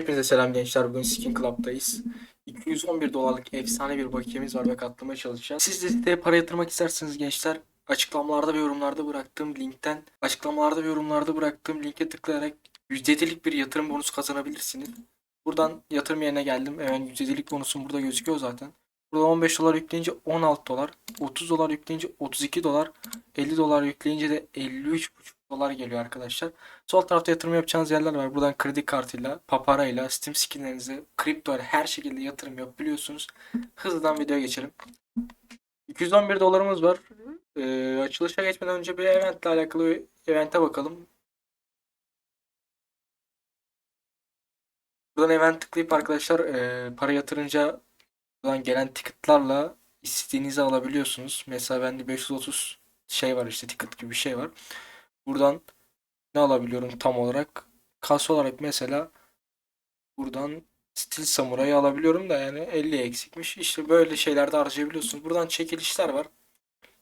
Hepinize selam gençler. Bugün Skin Club'dayız. 211 dolarlık efsane bir bakiyemiz var ve katlamaya çalışacağız. Siz de para yatırmak isterseniz gençler açıklamalarda ve yorumlarda bıraktığım linkten açıklamalarda ve yorumlarda bıraktığım linke tıklayarak %7'lik bir yatırım bonusu kazanabilirsiniz. Buradan yatırım yerine geldim. Hemen %7'lik bonusum burada gözüküyor zaten. Burada 15 dolar yükleyince 16 dolar, 30 dolar yükleyince 32 dolar, 50 dolar yükleyince de 53,5 dolar geliyor arkadaşlar. Sol tarafta yatırım yapacağınız yerler var. Buradan kredi kartıyla, paparayla, Steam skinlerinize, kripto ile her şekilde yatırım yapabiliyorsunuz. Hızlıdan videoya geçelim. 211 dolarımız var. Ee, açılışa geçmeden önce bir eventle alakalı evente bakalım. Buradan event tıklayıp arkadaşlar e, para yatırınca buradan gelen ticketlarla istediğinizi alabiliyorsunuz. Mesela bende 530 şey var işte ticket gibi bir şey var. Buradan ne alabiliyorum tam olarak? Kas olarak mesela buradan Steel Samurai'yi alabiliyorum da yani 50 eksikmiş. İşte böyle şeylerde harcayabiliyorsunuz. Buradan çekilişler var.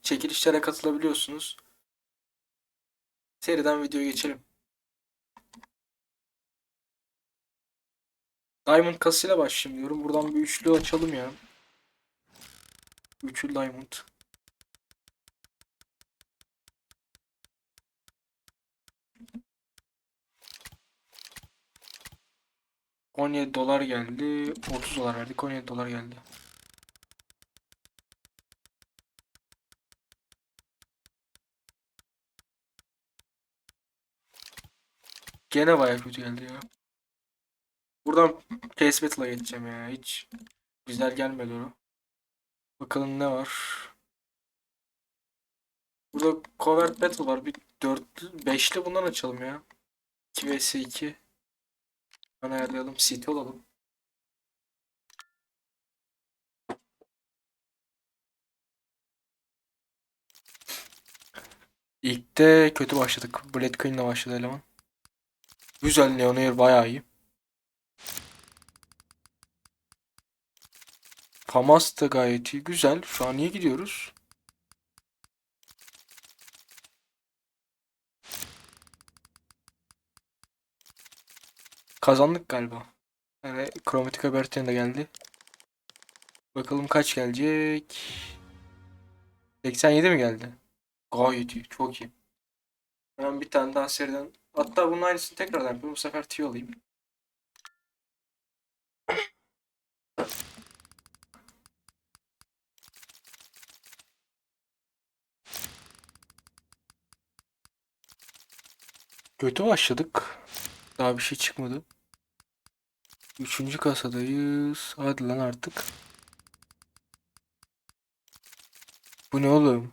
Çekilişlere katılabiliyorsunuz. Seriden videoya geçelim. Diamond kasıyla başlayayım diyorum. Buradan bir üçlü açalım ya. Üçlü Diamond. ...17 dolar geldi. 30 dolar verdik. 17 dolar geldi. Gene bayağı kötü geldi ya. Buradan Case Battle'a geçeceğim ya. Hiç güzel gelmedi o. Bakalım ne var. Burada Covert Battle var. Bir 4 5'li bundan açalım ya. 2 vs 2. Ben ayarlayalım. City olalım. İlk de kötü başladık. Blade Queen'le başladı eleman. Güzel Leonair bayağı iyi. Famas da gayet iyi. Güzel. Şu an iyi gidiyoruz. Kazandık galiba. Yani kromatik haberten de geldi. Bakalım kaç gelecek. 87 mi geldi? Gayet iyi. Çok iyi. Ben bir tane daha seriden hatta bunun aynısını tekrardan yapıyorum. Bu sefer T alayım. Kötü başladık. Daha bir şey çıkmadı. Üçüncü kasadayız. Hadi lan artık. Bu ne oğlum?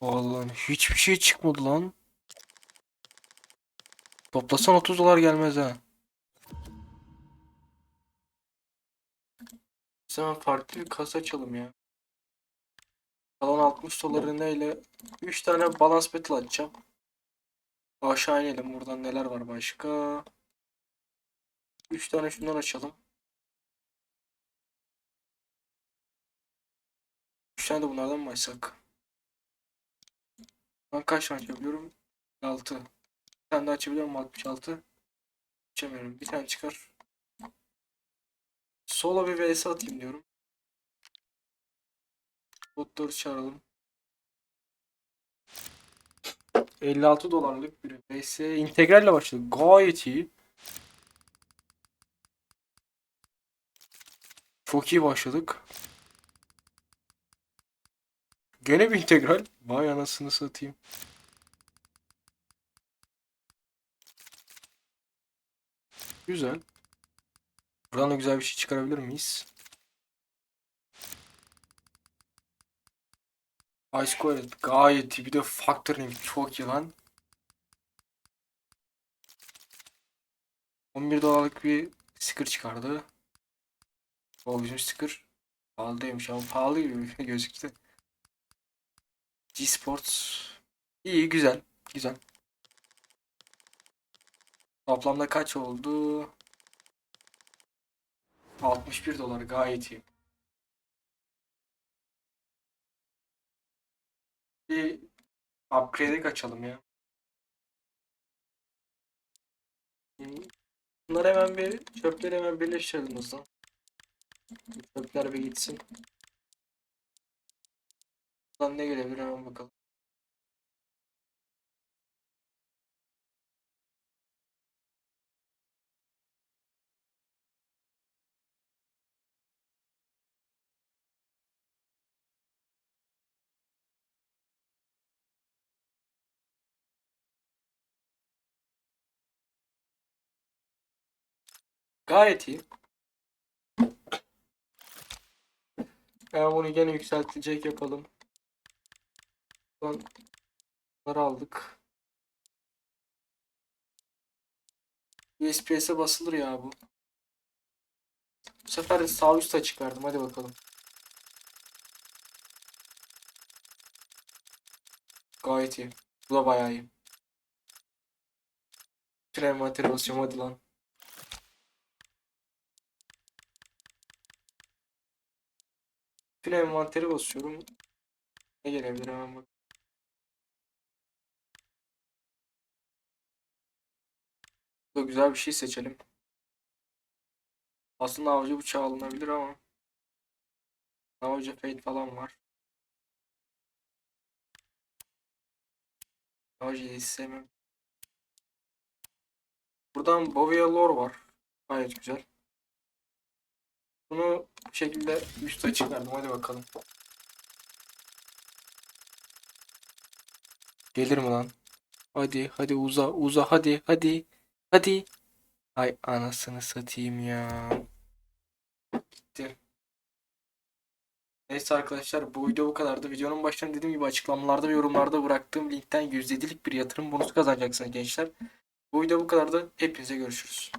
Vallahi hiçbir şey çıkmadı lan. Toplasan 30 dolar gelmez ha. Hemen farklı bir kasa açalım ya. Kalan 60 doları neyle? 3 tane balance battle açacağım. Aşağı inelim. Buradan neler var başka? 3 tane şundan açalım. 3 tane de bunlardan mı açsak? Ben kaç tane açabiliyorum? 6. Bir tane daha açabiliyor muyum? 66. Açamıyorum. Bir tane çıkar. Solo bir vs atayım diyorum. Botları çağıralım. 56 dolarlık bir vs. integralle başladı. Gayet iyi. Çok iyi başladık. Gene bir integral. Vay anasını satayım. Güzel. Buradan da güzel bir şey çıkarabilir miyiz? Ice gayet iyi. Bir de Factoring çok iyi lan. 11 dolarlık bir sticker çıkardı. O bizim sticker pahalıymış ama pahalı gibi gözüktü. G-Sports iyi güzel güzel. Toplamda kaç oldu? 61 dolar gayet iyi. Bir upgrade'e kaçalım ya. Bunları hemen bir çöpleri hemen birleştirelim hızlı. Çöpler bir gitsin. Buradan ne gelebilir hemen bakalım. Gayet iyi. Ben bunu gene yükseltecek yapalım. Bunları aldık. USPS'e basılır ya bu. Bu sefer sağ üst açık verdim. Hadi bakalım. Gayet iyi. Bu da bayağı iyi. Envanteri basıyorum hadi lan. Bütün envanteri basıyorum. Ne gelebilir hemen bak. Burada güzel bir şey seçelim. Aslında avcı bıçağı alınabilir ama. Avcı fade falan var. Avcıyı hiç sevmem. Buradan Bovia Lore var. Gayet güzel. Bunu bu şekilde üste çıkardım. Hadi bakalım. Gelir mi lan? Hadi hadi uza uza hadi hadi hadi. Ay anasını satayım ya. Gitti. Neyse arkadaşlar bu video bu kadardı. Videonun başında dediğim gibi açıklamalarda ve yorumlarda bıraktığım linkten %7'lik bir yatırım bonusu kazanacaksınız gençler. Bu video bu kadardı. Hepinize görüşürüz.